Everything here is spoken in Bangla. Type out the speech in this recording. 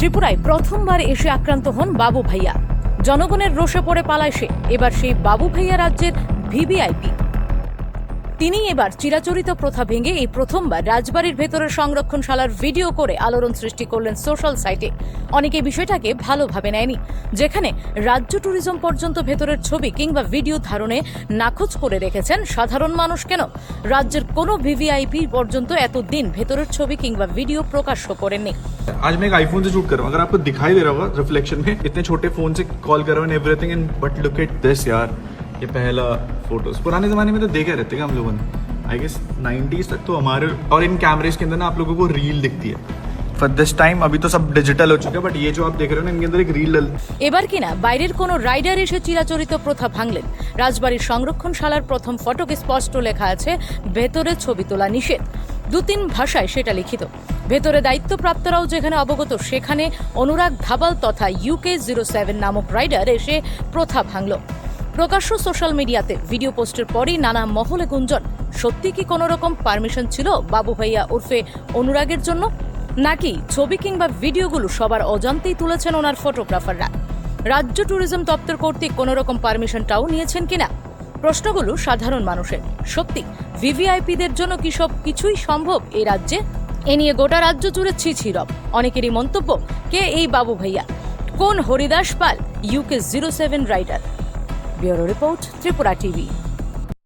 ত্রিপুরায় প্রথমবার এসে আক্রান্ত হন বাবু ভাইয়া। জনগণের রোষে পড়ে পালায় সে। এবার সেই বাবু ভাইয়া রাজ্যের ভিভিআইপি। তিনি এবার চিরাচরিত প্রথা ভেঙে এই প্রথমবার রাজবাড়ির ভেতরের সংরক্ষণশালার ভিডিও করে আলোড়ন সৃষ্টি করলেন সোশ্যাল সাইটে অনেকে বিষয়টাকে ভালোভাবে নেয়নি যেখানে রাজ্য ট্যুরিজম পর্যন্ত ভেতরের ছবি কিংবা ভিডিও ধারণে নাকচ করে রেখেছেন সাধারণ মানুষ কেন রাজ্যের কোনো ভিভিআইপি পর্যন্ত এতদিন ভেতরের ছবি কিংবা ভিডিও প্রকাশ্য করেননি आज मैं एक आईफोन से शूट कर रहा हूँ अगर आपको दिखाई दे रहा होगा रिफ्लेक्शन में इतने छोटे फोन से कॉल कर रहा हूँ everything and but look at this यार ये पहला फोटोज पुराने जमाने में तो देखा रहते थे हम लोगों ने आई गेस 90s तक तो हमारे और इन कैमरेज के अंदर ना आप लोगों को रील दिखती है फॉर दिस टाइम अभी तो सब डिजिटल हो चुका है बट ये जो आप देख रहे हो ना इनके अंदर एक रील डल এবার কিনা বাইরের কোনো রাইডার এসে চিরাচরিত প্রথা ভাঙলেন রাজবাড়ির সংরক্ষণশালার প্রথম ফটকে স্পষ্ট লেখা আছে ভেতরে ছবি তোলা নিষেধ দু তিন ভাষায় সেটা লিখিত ভেতরে দায়িত্বপ্রাপ্তরাও যেখানে অবগত সেখানে অনুরাগ ধাবাল তথা ইউকে জিরো সেভেন নামক রাইডার এসে প্রথা ভাঙল প্রকাশ্য সোশ্যাল মিডিয়াতে ভিডিও পোস্টের পরই নানা মহলে গুঞ্জন, সত্যি কি কোনো রকম পারমিশন ছিল বাবু ভাইয়া ওরফে অনুরাগের জন্য? নাকি ছবি কিংবা ভিডিওগুলো সবার অজান্তেই তুলেছেন ওনার ফটোগ্রাফাররা? রাজ্য ট্যুরিজম দপ্তর কর্তৃক কোনো রকম পারমিশনটাও নিয়েছেন কিনা? প্রশ্নগুলো সাধারণ মানুষের। সত্যি, ভিভিআইপিদের জন্য কি সব কিছুই সম্ভব এই রাজ্যে? এ নিয়ে গোটা রাজ্য জুড়ে ছিছিরব অনেকেরই মন্তব্য, কে এই বাবু ভাইয়া? কোন Haridas Pal UK zero seven rider bureau report Tripura TV